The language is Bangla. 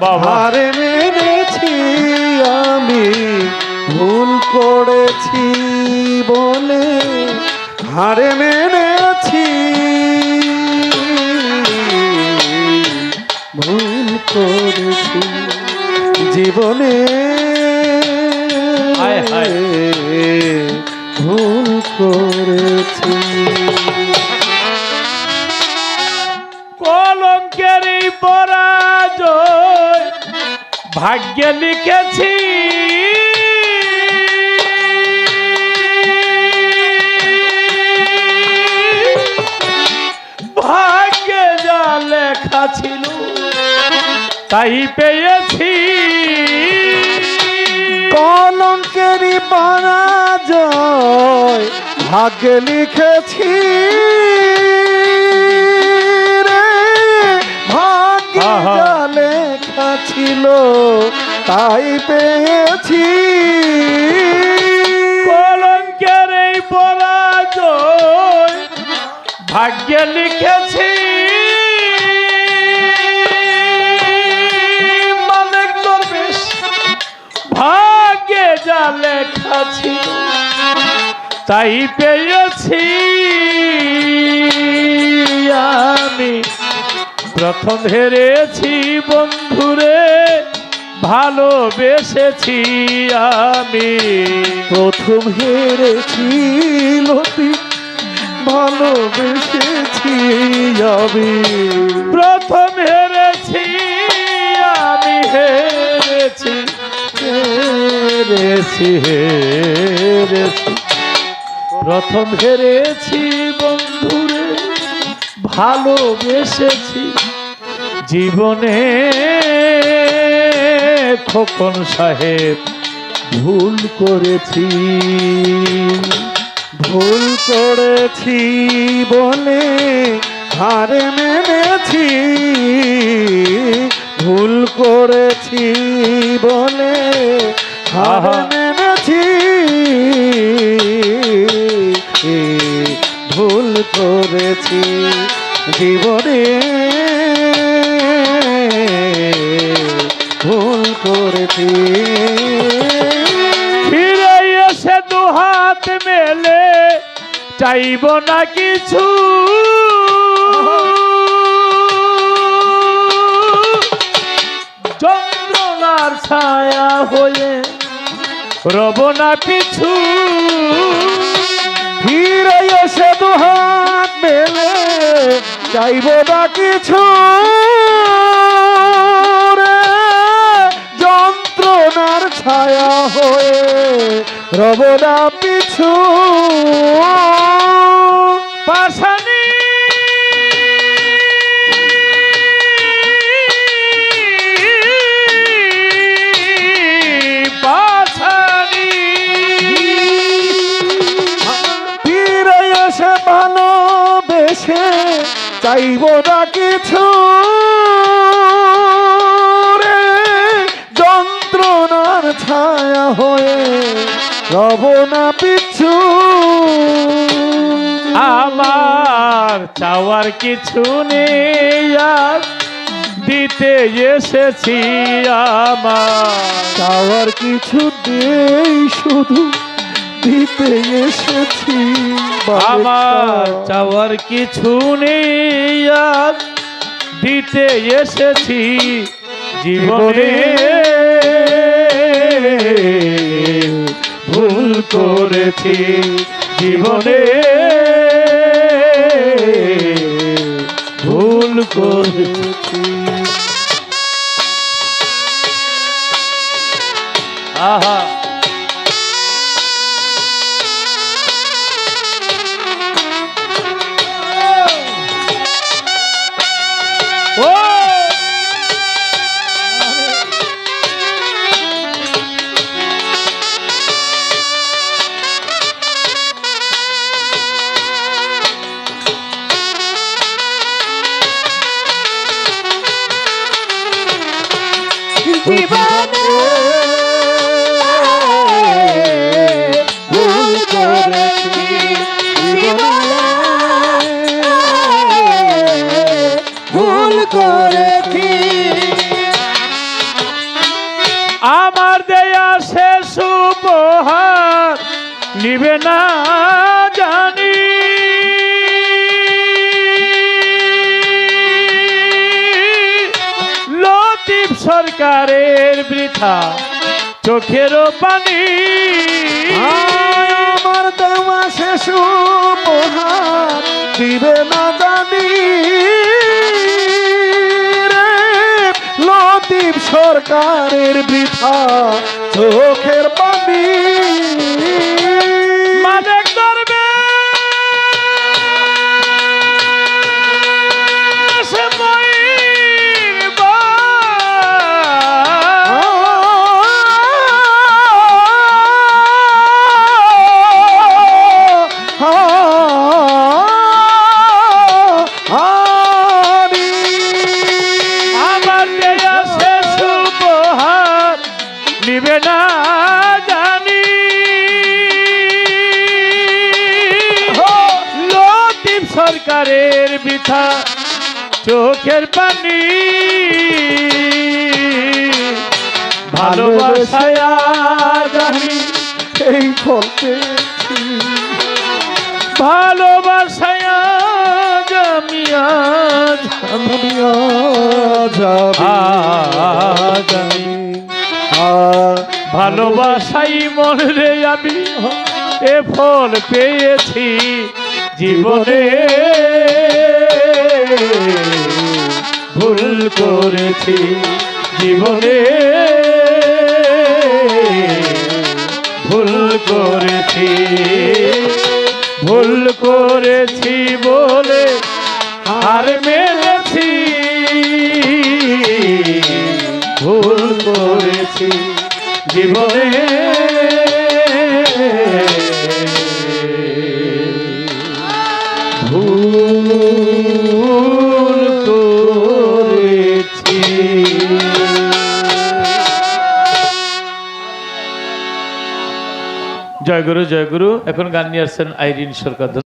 হারে মেনেছি আমি ভুল করেছি বলে। হারে মেনেছি ভুল করেছি জীবনে। ভুল করেছি। কলঙ্কের এই পরাজয় ভাগ্যে লিখেছি। ভাগ্যে যা লেখা ছিল তাই পেয়েছি। কলঙ্কেরই পরাজয় ভাগ্যে লিখেছি। ছিল তাই পেয়েছি। কলঙ্কের এই পরাজয় ভাগ্যে লিখেছি। ভাগ্যে যা লেখা ছিল তাই পেয়েছি। প্রথম হেরেছি বন্ধুরে ভালোবেসেছি আমি। প্রথম হেরেছি লতি ভালোবেসেছি আমি। প্রথম হেরেছি আমি হেরেছি হেরেছি হেরেছি। প্রথম হেরেছি ভালোবেসেছি জীবনে খোকন সাহেব ভুল করেছি ভুল করেছি বলে হারে মেনেছি ভুল করেছি বলে হারে। মেনেছি ভুল করেছি জীবনে ভুল করেছি। ফিরে এসে দু হাত মেলে, চাইব না কিছু। যন্ত্রণার ছায়া হয়ে রব না পিছু। ফিরে এসে দু হাত মেলে চাইব না কিছু যন্ত্রণার ছায়া হয়ে রব না পিছু। চাইব না কিছু রে, যন্ত্রণার ছায়া হয়ে রব না পিছু। আমার চাওয়ার কিছু নেই আর দিতে এসেছি আমার। চাওয়ার কিছু নেই শুধু দিতে এসেছি। আমার চাওয়ার কিছু নেই আর দিতে এসেছি জীবনে। ভুল করেছি জীবনে। ভুল করেছি। আহা। নিবে না জানি। লতিফ সরকারের বৃথা চোখেরও পানি। আমার দেওয়া শেষ উপহার দিবে না জানি। সরকারের বৃথা চোখের পানি। সরকারের বৃথা চোখের পানি। ভালোবাসায় ভালোবাসাই মনে আমি এ ফল পেয়েছি। জীবনে ভুল করেছি জীবনে ভুল করেছি ভুল করেছি বলে আর মেরেছি ভুল করেছি জীবনে জয় গুরু জয় গুরু এখন গান নিয়ে আসছেন আইরিন সরকার।